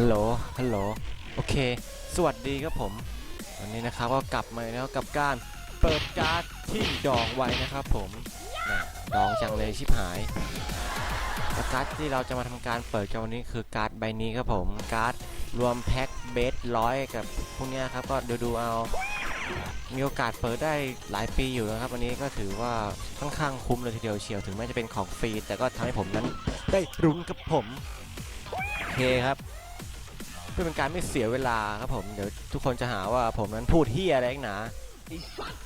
ฮัลโหล ฮัลโหล โอเค สวัสดีครับผม วันนี้นะครับก็กลับมาแล้วกับการเปิดการ์ดที่ดองไว้นะครับผมดองจังเลยชิบหายและการ์ดที่เราจะมาทำการเปิดกันวันนี้คือการ์ดใบนี้ครับผม การ์ดรวมแพ็คเบสร้อยกับพวกนี้ครับก็ดูดูเอา มีโอกาสเปิดได้หลายปีอยู่นะครับวันนี้ก็ถือว่าค่อนข้างคุ้มเลยทีเดียวเชียวถึงแม้จะเป็นของฟรีแต่ก็ทำให้ผมนั้นได้รุ้นกับผม โอเคครับ พื่อเป็นการไม่เสียเวลาครับผมเดี๋ยวทุกคนจะหาว่าผมนั้นพูดเฮียอะไรนักหนา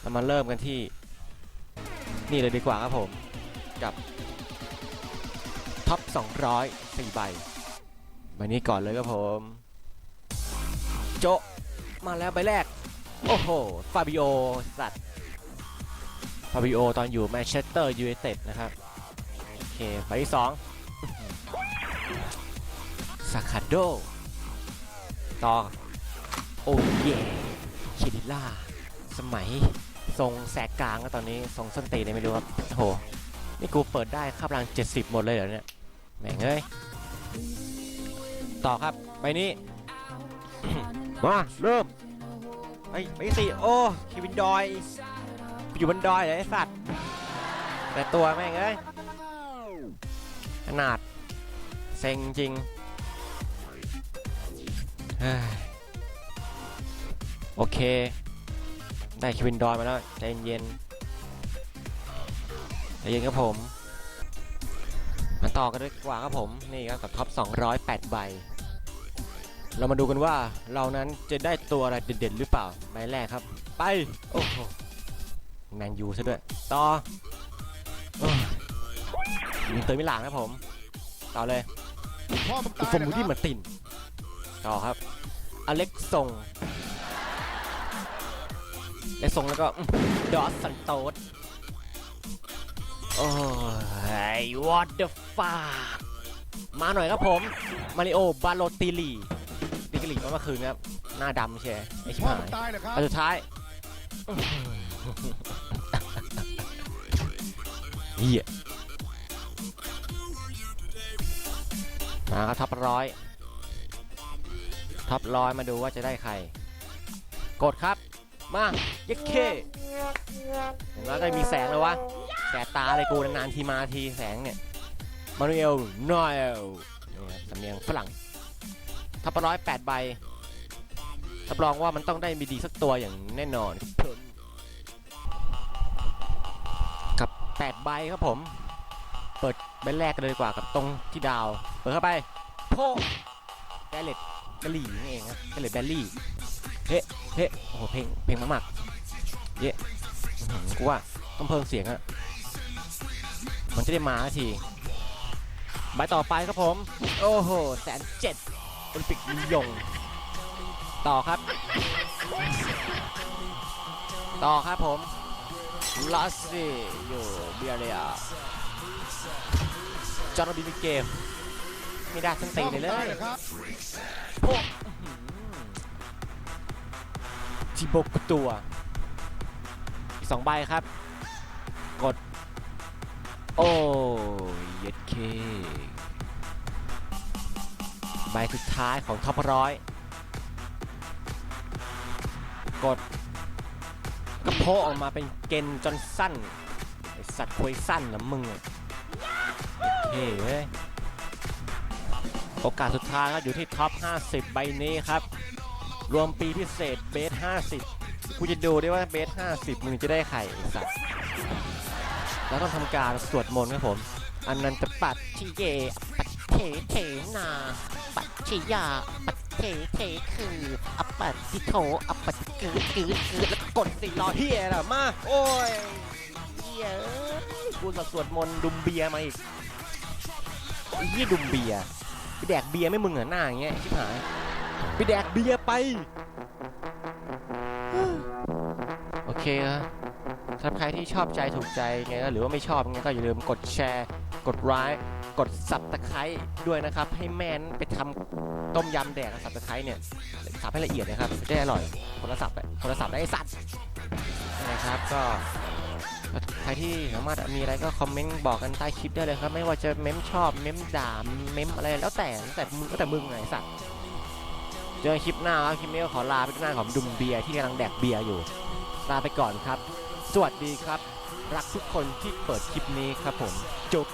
เรามาเริ่มกันที่ นี่เลยดีกว่าครับผมกับท็อป200 4ใบใบนี้ก่อนเลยครับผม โจมาแล้วใบแรก โอ้โห ฟาบิโอสัตว์ฟาบิโอตอนอยู่แมนเชสเตอร์ยูไนเต็ดนะครับ โอเค ใบที่สองซาคาโด ต่อ โอ้เย่เคดิล่า สมัย ทรงแสกกลางก็ตอนนี้ ทรงส้นตีนเลยไม่รู้ครับโอ้โห นี่กูเปิดได้ค่าพลัง 70 หมดเลยเหรอเนี่ย แม่งเอ้ย ต่อครับใบนี้ มา เริ่มไอ้ไม่สิโอ้เควินดอย อยู่บนดอยเลยไอ้สัตว์แต่ตัวแม่งเอ้ยขนาดเซ็งจริง โอเค ได้เควินดอยมาแล้ว ใจเย็นๆใจเย็นครับผม มาต่อกันด้วยดีกว่าครับผม นี่ครับกับท็อป 208 ใบ เรามาดูกันว่าเรานั้นจะได้ตัวอะไรเด่นๆหรือเปล่า ใบแรกครับ ไป โอ้โหแมนยูซะด้วย ต่อโอ้ยยิงเตยมิลานครับผม ต่อเลยพ่อมึงอุตายฟมูนะคดี้รับมาติน ต่อครับ อเล็กซงอเล็กซงแล้วก็อื้อดอสซันโตสโอ้ย what the fuck มาหน่อยครับผม มาริโอบาโลติลีดิกลีเมื่อคืนครับ หน้าดำใช่ไหมไอชิบพ่อหามึยงตายเหรอครับอันสุดท้ายเฮียมาครับท็อปร้อย ท็อปร้อยมาดูว่าจะได้ใคร กดครับ มาเยักเคอย่างน้อยก็มีแสงเลยวะแสบตาเลยกูนานๆทีมาทีแสงเนี่ย มานูเอลนอยเอลนี่ครับสำเนียงฝรั่งท็อปร้อยแปดใบรับรองว่ามันต้องได้มีดีสักตัวอย่างแน่นอนครับผมกับ8ใบครับผม เปิดใบแรกกันเลยดีกว่ากับตรงที่ดาว เปิดเข้าไปโพแกเล็ต กะหลี่นี่เองครับแกเลตแบลลี่เฮ้เฮ้โอ้โหเพลงเพลงมากๆเย้อื้อหือกูว่าต้องเพิ่มเสียงอะมันจะได้มาสักทีใบต่อไปครับผม โอ้โหแสนเจ็ดโอลิมปิกนิยง ต่อครับ ต่อครับผมลาซี่อยู่เบียเรียจอร์นบีมิเกม ไม่ได้ทั้งตีพ่อเลมึยงเลตายยเหรอครับโอ้จิโบกตัวอีกสองใบครับ กด โอ้ยเย็ดเคใบสุดท้ายของท็อปร้อยกด กระโพกออกมาเป็นเกนจอนสั้นไอสัตว์ควยสั้นนะมึงอะเฮ้เว้ย โอกาสสุดท้ายครับอยู่ที่ท็อป 50 ใบนี้ครับ รวมปีพิเศษเบส 50กูจะดูได้ว่าเบส 50 มึงจะได้ไข่สัตว์แล้วต้องทำการสวดมนต์ครับผม อันนันตปัดชิเยปัดเทเทนา ปัดชิยา ปัดเทเทคืออปัดทิโถอปัดกืดกืดกืดแล้วกดสี่ล้อเฮียน่ะมา โอ้ยเฮียเอ้ยกูสัสวดมนต์ดุมเบียมาอีกเฮียดุมเบียร์ ไปแดกเบียร์ไม่มึงเหรอหน้าอย่างเงี้ยชิบหายไปแดกเบียร์ไปโอเคครับสำหรับใครที่ชอบใจถูกใจไงก็หรือว่าไม่ชอบไงก็อย่าลืมกดแชร์ กดไลค์กดสับตะไคร้ด้วยนะครับ ให้แม่นไปทำต้มยำแดกกับสับตะไคร้เนี่ยสับให้ละเอียดนะครับจะได้อร่อยคนละสับไปคนละสับได้ไอ้สัตว์นะครับก็ ใครที่สามารถมีอะไรก็คอมเมนต์บอกกันใต้คลิปได้เลยครับ ไม่ว่าจะเม้มชอบเม้มด่าเม้มอะไรแล้วแต่แล้วแต่มึงก็แต่มึงไงไอ้สัตว์เจอกันคลิปหน้าครับคลิปนี้ก็ขอลาไปด้วยหน้าของดุมเบียร์ที่กำลังแดกเบียร์อยู่ลาไปก่อนครับ สวัสดีครับ รักทุกคนที่เปิดคลิปนี้ครับผมจบ